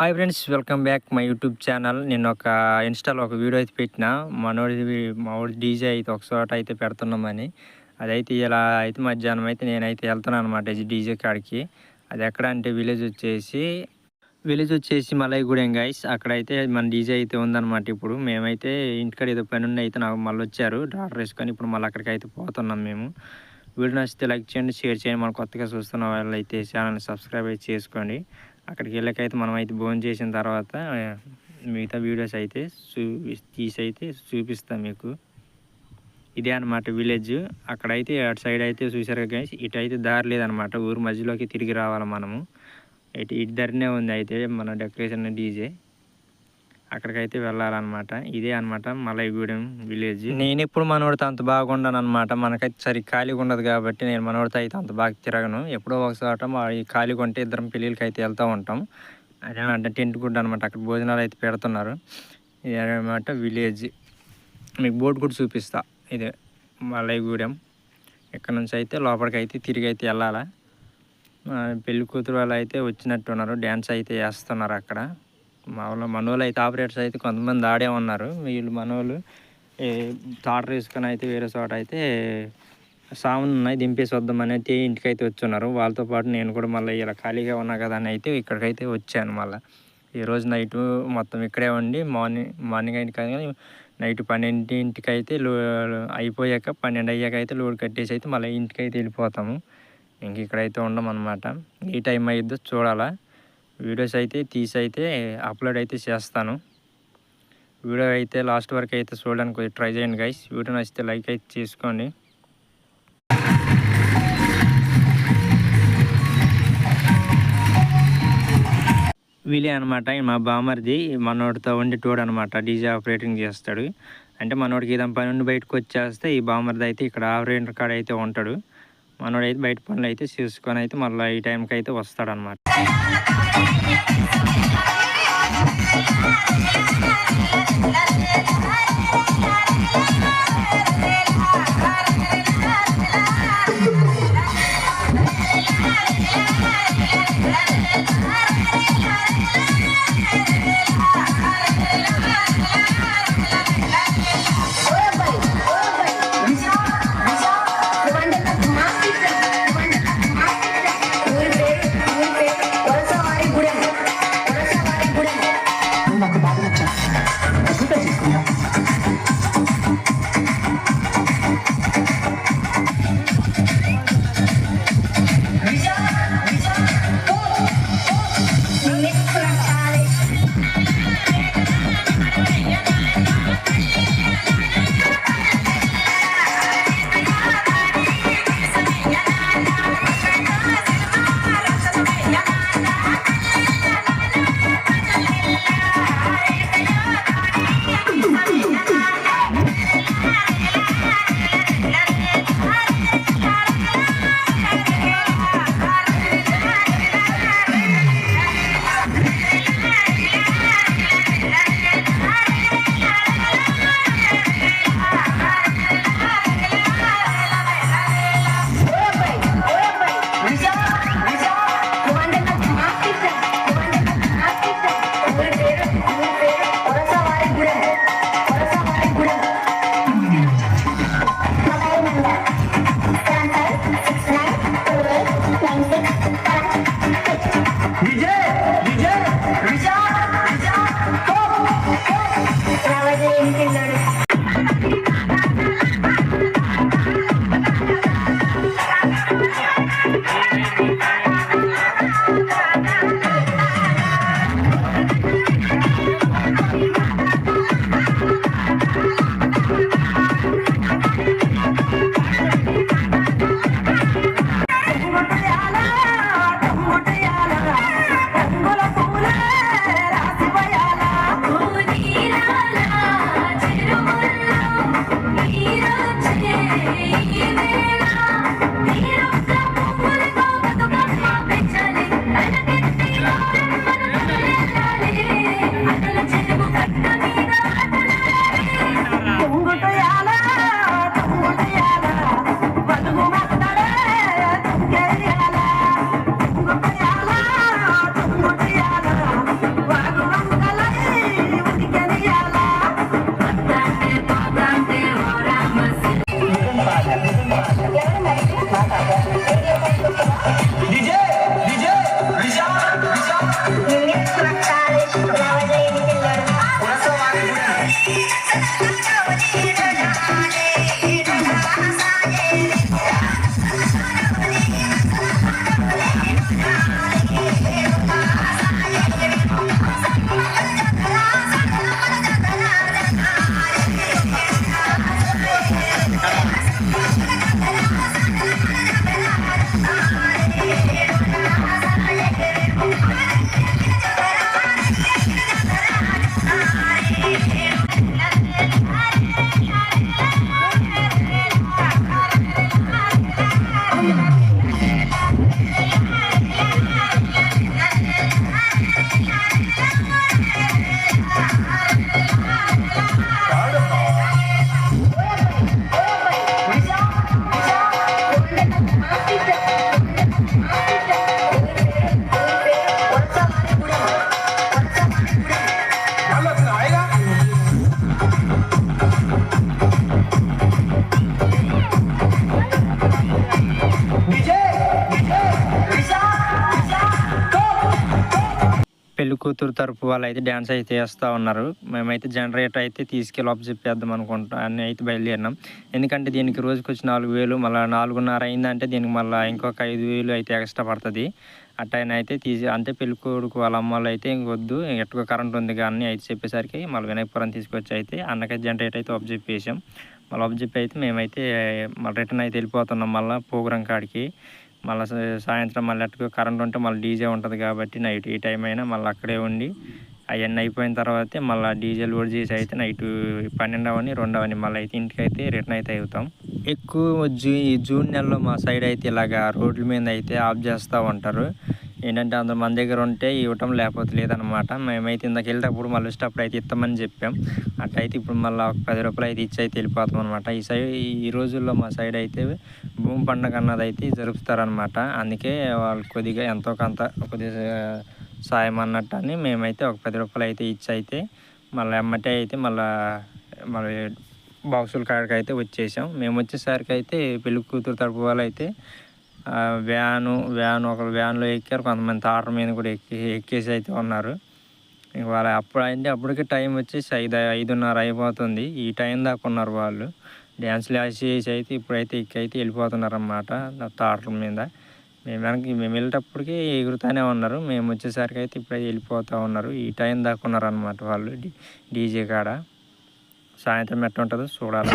Hi friends welcome back my YouTube channel నేను ఒక ఇన్స్టాలో ఒక వీడియో అయితే పెట్టిన. మనోడి మా డీజే అయితే ఒక చోట అయితే పెడుతున్నామని. అదైతే ఇలా అయితే మధ్యాహ్నం అయితే నేనైతే వెళ్తున్నాను అనమాట డీజే కాడికి. అది ఎక్కడ అంటే విలేజ్ వచ్చేసి విలేజ్ వచ్చేసి మలైగూడెం గైస్ అక్కడైతే మన డీజే అయితే ఉందన్నమాట ఇప్పుడు. మేమైతే ఇంటికాడ ఏదో పని ఉండి అయితే నాకు మళ్ళీ వచ్చారు. డాక్టర్ వేసుకొని ఇప్పుడు మళ్ళీ అక్కడికి అయితే పోతున్నాం మేము. వీడియో నచ్చితే లైక్ చేయండి షేర్ చేయండి. మన కొత్తగా చూస్తున్న వాళ్ళు అయితే ఛానల్ని సబ్స్క్రైబ్ అయితే చేసుకోండి. అక్కడికి వెళ్ళకైతే మనం అయితే భోజనం చేసిన తర్వాత మిగతా వీడియోస్ అయితే చూపి తీసి అయితే చూపిస్తాం మీకు. ఇదే అనమాట విలేజ్. అక్కడైతే అటు సైడ్ అయితే చూసారు గైస్ ఇటు అయితే దారి లేదనమాట ఊరు మధ్యలోకి తిరిగి రావాలి మనము. ఇటు ఇటు దారినే ఉంది అయితే మన డెకరేషన్ డీజే. అక్కడికైతే వెళ్ళాలన్నమాట. ఇదే అనమాట మలైగూడెం విలేజ్. నేను ఎప్పుడు మనోడితో అంత బాగుండను అనమాట మనకైతే సరి ఖాళీగా ఉండదు కాబట్టి నేను మనోడితో అయితే అంత బాగా తిరగను. ఎప్పుడో ఒకసారి ఖాళీగా ఉంటే ఇద్దరం పెళ్ళిళ్ళకి అయితే వెళ్తూ ఉంటాం. అదే అంటే టెంట్ గుడ్ అనమాట అక్కడ భోజనాలు అయితే పెడుతున్నారు. ఇది అనమాట విలేజ్. మీకు బోర్డు కూడా చూపిస్తా. ఇదే మలైగూడెం. ఇక్కడ నుంచి అయితే లోపలికి అయితే తిరిగి అయితే వెళ్ళాలా. ఆ, పెళ్ళి కూతురు వాళ్ళు అయితే వచ్చినట్టు ఉన్నారు డ్యాన్స్ అయితే వేస్తున్నారు అక్కడ. మా వాళ్ళు మనోళ్ళు అయితే ఆపరేటర్స్ అయితే కొంతమంది ఆడే ఉన్నారు. వీళ్ళు మనోళ్ళు ఏ తాటరు వేసుకొని అయితే వేరే చోట అయితే సామాన్ ఉన్నాయి దింపేసి వద్దామని అయితే ఇంటికైతే వచ్చున్నారు. వాళ్ళతో పాటు నేను కూడా మళ్ళీ ఇలా ఖాళీగా ఉన్నా కదా అని అయితే ఇక్కడికైతే వచ్చాను మళ్ళీ. ఈరోజు నైట్ మొత్తం ఇక్కడే ఉండి మార్నింగ్ మార్నింగ్ అయితే కానీ నైట్ పన్నెండింటికి అయితే లో అయిపోయాక పన్నెండు అయ్యాక అయితే లోడ్ కట్టేసి అయితే మళ్ళీ ఇంటికి అయితే వెళ్ళిపోతాము. ఇంక ఇక్కడైతే ఉండమన్నమాట. ఈ ఏ టైం అయిద్దో చూడాలా? వీడియోస్ అయితే తీసి అయితే అప్లోడ్ అయితే చేస్తాను. వీడియో అయితే లాస్ట్ వరకు అయితే చూడడానికి ట్రై చేయండి గైస్ వీడియో నచ్చితే లైక్ అయితే చేసుకోండి. వీలే అనమాట మా బామర్ది మనోడితో ఉండి టోడ్ అనమాట డీజే ఆపరేటింగ్ చేస్తాడు. అంటే మనోడికి ఏదైనా పని నుండి బయటకు వచ్చేస్తే ఈ బామర్ది అయితే ఇక్కడ ఆపరేటర్ కాడ అయితే ఉంటాడు. మనోడు అయితే బయట పనులు అయితే చేసుకొని అయితే మళ్ళీ ఈ టైంకి అయితే వస్తాడు అనమాట உன் பேரும் புரசவாரி குரல் Yeah. కూతురు తరపు వాళ్ళు అయితే డ్యాన్స్ అయితే వేస్తూ ఉన్నారు. మేమైతే జనరేటర్ అయితే తీసుకెళ్ళి ఆఫ్ చెప్పేద్దాం అనుకుంటాం అని అయితే బయలుదేరినాం. ఎందుకంటే దీనికి రోజుకి వచ్చి నాలుగు వేలు మళ్ళీ నాలుగున్నర అయిందంటే దీనికి మళ్ళీ ఇంకొక ఐదు వేలు అయితే ఎక్స్ట్రా పడుతుంది. అట్టైనా అయితే తీసి అంటే పెళ్ళికొడుకు వాళ్ళ అమ్మాళ్ళు అయితే ఇంకొద్దు ఎట్టుగా కరెంట్ ఉంది కానీ అయితే చెప్పేసరికి మళ్ళీ వినాయకపురం తీసుకొచ్చి అయితే అన్నకైతే జనరేటర్ అయితే ఆఫ్ చెప్పేసాం. మళ్ళీ ఆఫ్ చెప్పి అయితే మేమైతే మళ్ళీ రిటర్న్ అయితే వెళ్ళిపోతున్నాం మళ్ళీ పోగురం కాడికి. మళ్ళీ సాయంత్రం మళ్ళీ అటు కరెంట్ ఉంటే మళ్ళీ డీజే ఉంటుంది కాబట్టి నైట్ ఈ టైం అయినా మళ్ళీ అక్కడే ఉండి అవన్నీ అయిపోయిన తర్వాత మళ్ళీ డీజే లోడ్ చేసి అయితే నైట్ పన్నెండవని రెండవని మళ్ళీ అయితే ఇంటికి అయితే రిటర్న్ అయితే అవుతాం. ఎక్కువ జూ జూన్ నెలలో మా సైడ్ అయితే ఇలాగా రోడ్ల మీద అయితే ఆఫ్ చేస్తూ ఉంటారు. ఏంటంటే అందరు మన దగ్గర ఉంటే ఇవ్వటం లేకపోతే లేదనమాట మేమైతే ఇందాక వెళ్ళేటప్పుడు మళ్ళీ వచ్చేటప్పుడు అయితే ఇస్తామని చెప్పాం. అట్లయితే ఇప్పుడు మళ్ళీ ఒక పది రూపాయలు అయితే ఇచ్చి అయితే వెళ్ళిపోతాం అనమాట ఈ సైడ్ ఈ రోజుల్లో మా సైడ్ అయితే భూమి పండుగ అన్నది అయితే జరుపుతారనమాట అందుకే వాళ్ళు కొద్దిగా ఎంతో కొంత కొద్దిగా సాయం అన్నట్టు అని మేమైతే ఒక పది రూపాయలు అయితే ఇచ్చి అయితే మళ్ళీ ఎమ్మటే అయితే మళ్ళీ మళ్ళీ బాక్సుల కాడికి అయితే వచ్చేసాం. మేము వచ్చేసరికి అయితే పెళ్ళి కూతురు తరపు వాళ్ళు అయితే వ్యాను వ్యాన్ ఒకరు వ్యాన్లో ఎక్కారు. కొంతమంది తాటర మీద కూడా ఎక్కి ఎక్కేసి అయితే ఉన్నారు. ఇంక వాళ్ళ అప్పుడు అంటే అప్పటికి టైం వచ్చేసి ఐదు ఐదున్నర అయిపోతుంది. ఈ టైం దాకా ఉన్నారు వాళ్ళు. డ్యాన్స్లు వేసేసి అయితే ఇప్పుడైతే ఎక్కి అయితే వెళ్ళిపోతున్నారు అన్నమాట తాటల మీద. మేము వెనక్కి మేము వెళ్ళేటప్పటికి ఎగురుతూనే ఉన్నారు. మేము వచ్చేసరికి అయితే ఇప్పుడైతే వెళ్ళిపోతూ ఉన్నారు. ఈ టైం దాకా ఉన్నారనమాట వాళ్ళు డీజే కాడ. సాయంత్రం ఎట్లా ఉంటుందో చూడాలి.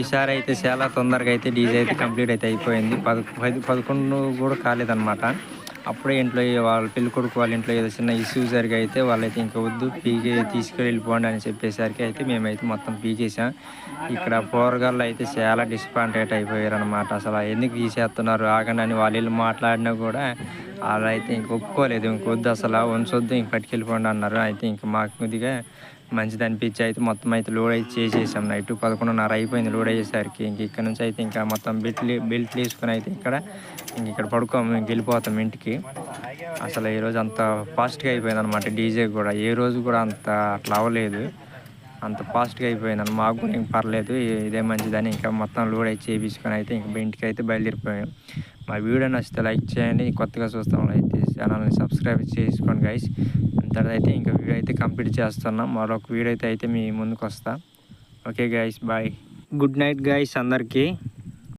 ఈసారి అయితే చాలా తొందరగా అయితే డీజే అయితే కంప్లీట్ అయితే అయిపోయింది. పద పది పదకొండు కూడా కాలేదన్నమాట. అప్పుడే ఇంట్లో వాళ్ళ పెళ్ళి కొడుకు వాళ్ళ ఇంట్లో ఏదో చిన్న ఇష్యూ జరిగి అయితే వాళ్ళైతే ఇంకా వద్దు పీకే తీసుకెళ్ళిపోండి వెళ్ళిపోండి అని చెప్పేసరికి అయితే మేమైతే మొత్తం పీకేసాం ఇక్కడ పోరగాళ్ళు అయితే చాలా డిసప్పాయింటెడ్ అయిపోయారు అనమాట అసలు ఎందుకు తీసేస్తున్నారు ఆగండి అని వాళ్ళు మాట్లాడినా కూడా వాళ్ళు అయితే ఇంక ఒప్పుకోలేదు. ఇంకొద్దు అసలు ఉంచొద్దు ఇంక పట్టుకెళ్ళిపోండి అన్నారు. అయితే ఇంక మాకు కొద్దిగా మంచిది అనిపించి అయితే మొత్తం అయితే లోడ్ అయితే చేసేసాం. నైట్ పదకొండున్నర అయిపోయింది లోడ్ అయ్యేసరికి. ఇంక ఇక్కడ నుంచి అయితే ఇంకా మొత్తం బెల్ట్ బెల్ట్ తీసుకుని అయితే ఇక్కడ ఇంక ఇక్కడ పడుకోము ఇంక వెళ్ళిపోతాం ఇంటికి. అసలు ఈరోజు అంత ఫాస్ట్గా అయిపోయింది అనమాట డీజే కూడా. ఏ రోజు కూడా అంత అట్లా అవ్వలేదు. అంత ఫాస్ట్గా అయిపోయిందని మాకు కూడా ఇంక పర్లేదు. ఇదే మంచిదని ఇంకా మొత్తం లోడ్ అయితే చేయించుకొని అయితే ఇంక ఇంటికి అయితే బయలుదేరిపోయాం. మా వీడియో నచ్చితే లైక్ చేయండి. కొత్తగా చూస్తాం అయితే ఛానల్ని సబ్స్క్రైబ్ చేసుకోండి గైస్ తర్వాత అయితే ఇంకా వీడియో అయితే కంప్లీట్ చేస్తున్నాం. మరొక వీడియో అయితే అయితే మీ ముందుకు వస్తా. Okay guys bye good night guys అందరికీ.